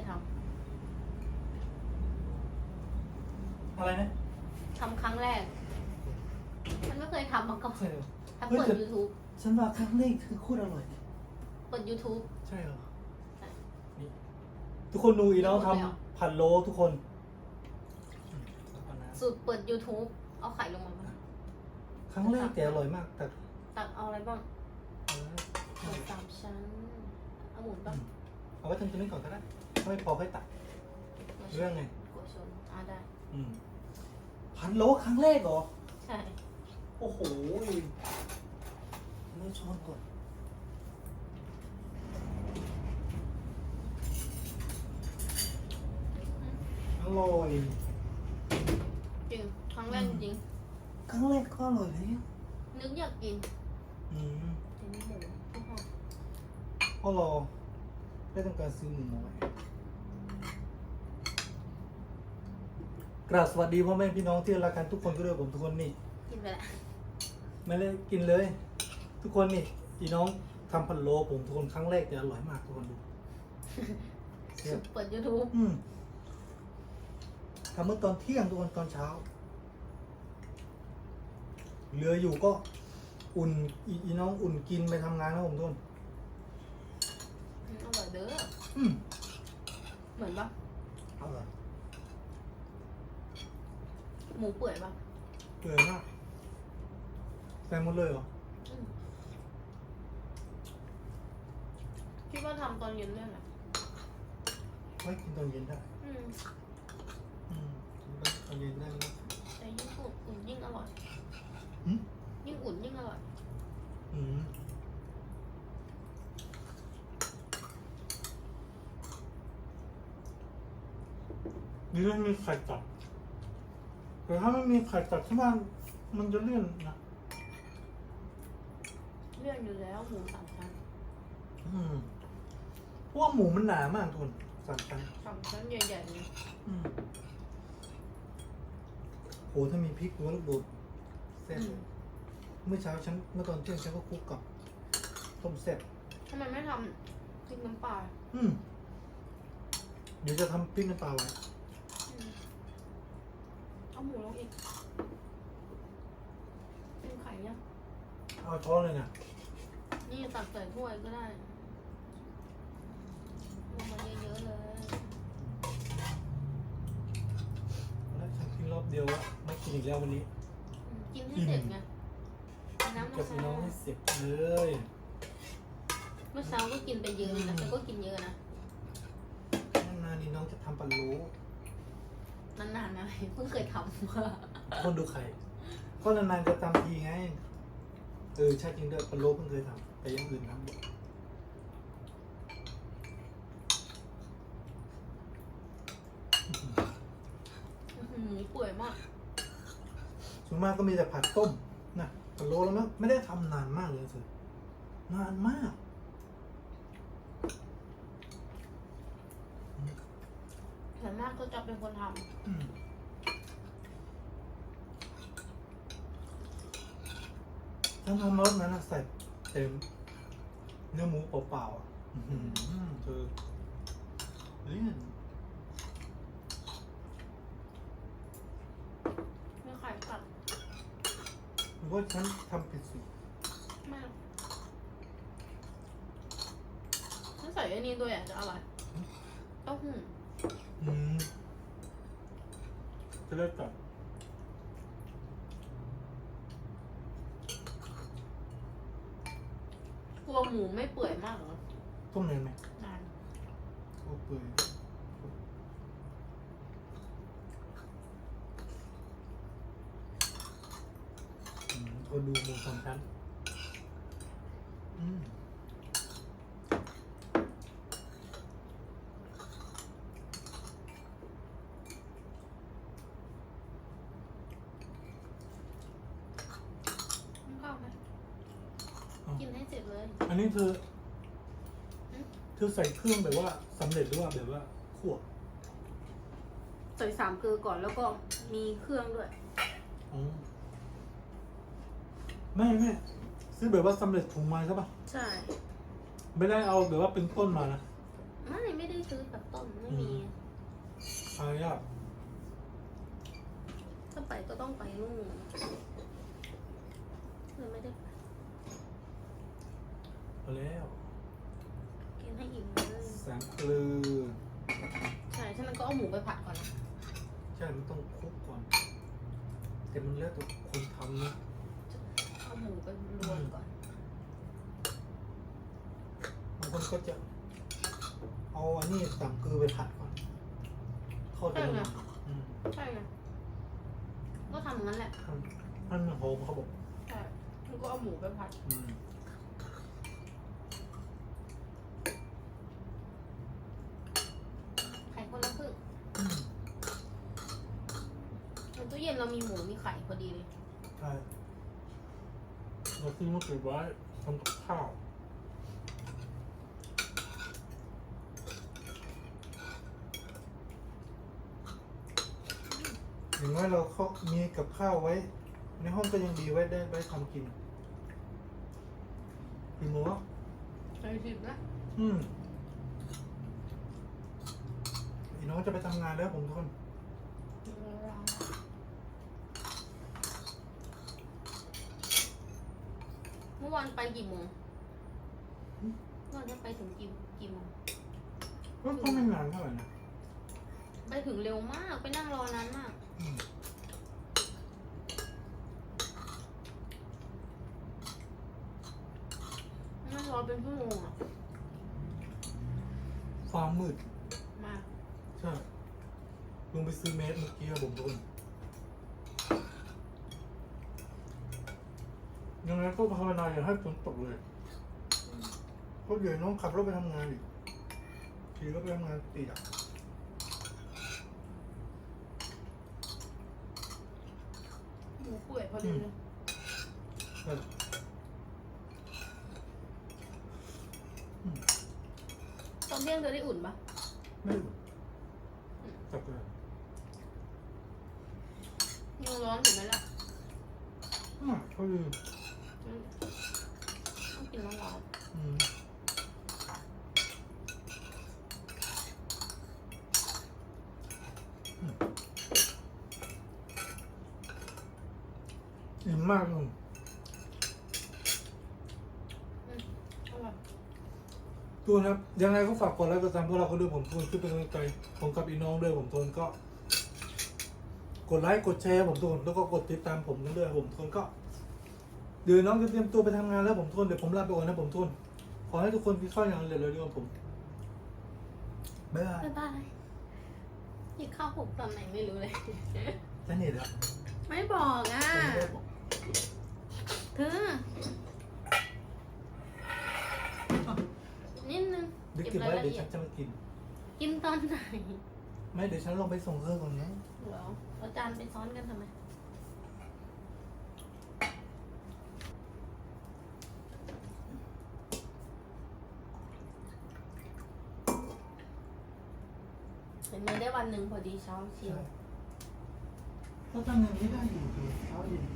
ยทอะไรนะำทำครั้งแรก มันไม่เคยทำมาก่อนใช่เหรอถ้าเฮ้ยเปิดแต่ YouTube ฉันว่าครั้งแรกคือโคตรอร่อย เปิด YouTube ใช่เหรอใช่นี่ทุกคนดูอีน้องหมดแล้วทำผัดโล้ทุกคนอืมเอาน้สูตรเปิด YouTube เอาไข่ลงมาบ้างำครั้งแรกแต่อร่อยมากแต่ตักเอาอะไรบ้างเอาหมูสามชั้นเอาหมูอืบ้างมเอาไว้ทำตัวนี้ก่อนก็ได้ ถ้าไม่พอค่อยตัด เรื่องไงกัวชนอ่าได้ อืมผัดโล้ครั้งแรกเหรอ ใช่ โอ้โหเนื้อช้อนก่อนอร่อย จริงครั้งแรกอืจมริง ครั้งแรกก็อร่อยแล้วๆนึกอยากกินอืมเห็นหมูทุกคนก็รอได้ทำการซื้อหมูมาไว้ กราบสวัสดีพ่อแม่พี่น้องที่รักกันทุกคนก็ด้วยผมทุกคนนี่กินไปละไม่ได้กินเลย ทุกคนนี่พี่น้องทำพันโลผมทุกคนครั้งแรกแต่อร่อยมากทุกคนดูเสียสูตรเปิด YouTube อืมทำเมื่อตอนเที่ยงทุกคนตอนเช้าเหลืออยู่ก็อุ่นอีอีน้องอุ่นกินไปทำงานนะผมทุกคนอืมอร่อยเด้ออืมเหมือนปะ อร่อย หมูเปื่อยปะเปื่อยมากใส่หมดเลยเหรออืมคิดว่าทำตอนเย็นได้ไหมไว้กินตอนเย็นได้อืมอืมกินตอนเย็นได้ไหม แต่ยิ่งอุ่นอุ่นยิ่งอร่อยหืม ยิ่งอุ่นยิ่งอร่อยอืมนี่ไม่มีไข่ตัด แต่ถ้าไม่มีไข่ตัดที่บ้านมันจะเลี่ยนนะเลื่อนอยู่แล้วหมูสามชั้นอืมเพราะว่าหมูมันหนามากทุกคนสามชั้นสามชั้นใหญ่ๆเลยอืมโหถ้ามีพริกหัวลูกโดดแซ่บเลยเมื่อเช้าฉันเมื่อตอนเที่ยงฉันก็คลุกกับต้มแซ่บทำไมไม่ทำพริกน้ำปลาอืมเดี๋ยวจะทำพริกน้ำปลาไว้อืม เอาหมูลงอีกเป็นไข่ยังเอาช้อนเลยนะนี่ตักใส่ถ้วยก็ได้ลงมาเยอะๆเลย แล้วฉันกินรอบเดียวอะไม่กินอีกแล้ววันนี้อืมกินให้เสร็จไงกินน้ำกับพี่น้องน้ำให้เสร็จเลยเมื่อเช้าก็กินไปเยอะนะแต่ก็กินเยอะนะ นานๆนี่น้องจะทำปลาโล้ นานๆนะเพิ่งเคยทำคนดูใครก็นานๆจะทำทีไงเออใช่จริงด้วยปลาโล้เพิ่งเคยทำแต่อยังอื่นทำอยู่อื้อหือหมูเปื่อยมาก ส่วนมากก็มีแต่ผัดต้มนะปลาโล้แล้วไม่ไม่ได้ทำนานมากเลยสินานมาก ส่วนมากก็จะเป็นคนทอืมฉันทำรสนั้นนะใส่เต็มเนื้อหมูเปล่าๆอะอื้อหือเธอเลี่ยนำไม่ไข่ตัดหรือว่าฉันทำผิดสิมากถ้าใส่อันนี้ด้วยอะจะอร่อยเต้าหู้ อืมจะได้จับกลัวหมูไม่เปื่อยมากเหรอต้มเนยไหมนานโอ้เปื่อยอืมทนดูหมูสองชั้นอืม ข้าไหมเอากินให้เสร็จเลย อันนี้คืออืมเธอใส่เครื่องแบบว่าสำเร็จหรือว่าแบบว่าคั่วใส่สามเกลือก่อนแล้วก็มีเครื่องด้วยอ๋อไม่ไม่ซื้อแบบว่าสำเร็จถุงมาใช่ปะใช่ ไม่ได้เอาแบบว่าเป็นต้นมานะไม่ไม่ได้ซื้อแบบต้นไม่มีอะไรอะถ้าไปก็ต้องไปนู่นเลยไม่ได้ไปเอาแล้วกินให้อิ่มเลยแสงกลือใช่ฉะนั้นก็เอาหมูไปผัดก่อนนะใช่ มันต้องคลุกก่อน แต่มันแล้วแต่คนทำนะเอาหมูไปรวนก่อนบางคนก็จะ เอาอันนี้สามเกลือไปผัดก่อน เข้าไปในมันอืมใช่ไงก็ทำอย่างนั้นแหละ มันมันหอมเขาบอกใช่ แล้วก็เอาหมูไปผัดอืมไข่คนละครึ่งอืมในตู้เย็นเรามีหมูมีไข่พอดีเลย ใช่เราซื้อมาเก็บไว้ทำกับข้าวอย่างน้อยเราเขามีกับข้าวไว้ ในห้องก็ยังดีไว้ได้ไว้ทำกินพี่หมูใช่สิบนะอืมอีน้องจะไปทำงานแล้วผมทุกคนเมื่อวานไปกี่โมงเมื่อวานจะไปถึงกี่กี่โมงก็ก็ไม่นานเท่าไหร่นะ ไปถึงเร็วมาก ไปนั่งรอนานมาก อืม นั่งรอเป็นชั่วโมงอะ ฟ้ามืด มากใช่ลงไปซื้อเมสเมื่อกี้ครับผมทุกคนยังไงก็ภาวนาอย่าให้ฝนตกเลยเพราะเดี๋ยวน้องขับรถไปทำงานอีกขี่รถไปทำงานตีอะหมูเปื่อยพอดีเลยใช่ต อนเที่ยงเธอได้อุ่นปะไม่อุ่นจับเลยยังร้อนอยู่ไหมล่ะอะเขาลืมอืมต้องกินร้อนอืมอืมอิ่มมากเลย ๆอืมอร่อย ทุกคนครับยังไงก็ฝากกดไลค์กดติดตามพวกเราก็ด้วยผมทุนช่วยเป็นกำลังใจผมกับอีน้องด้วยผมทุนก็ กดไลค์กดแชร์ผมทุนแล้วก็กดติดตามผมกันด้วยผมทุนก็เดี๋ยวน้องจะเตรียมตัวไปทำงานแล้วผมทุนเดี๋ยวผมลาไปก่อนนะผมทุนขอให้ทุกคนกินข้าวอย่างอร่อยๆด้วยครับผมบ๊ายบายบ๊ายบายกินข้าวหกตอนไหนไม่รู้เลยจะเน็ตแล้วไม่บอกอะผมไม่ได้บอกเธอ นิดนึง เดี๋ยวเก็เก็บบรายไว้ละเดี๋ยวเอียฉัดนจะมากิน กินตอนไหนไม่เดี๋ยวฉันลงไปส่งเครื่องก่อนนะเหรอเอาจานไปซ้อนกันทำไม เห็นไหมได้วันหนึ่งพอดีเช้าเชียว ก็ทำอย่างนี้ได้อยู่คือเช้าเย็น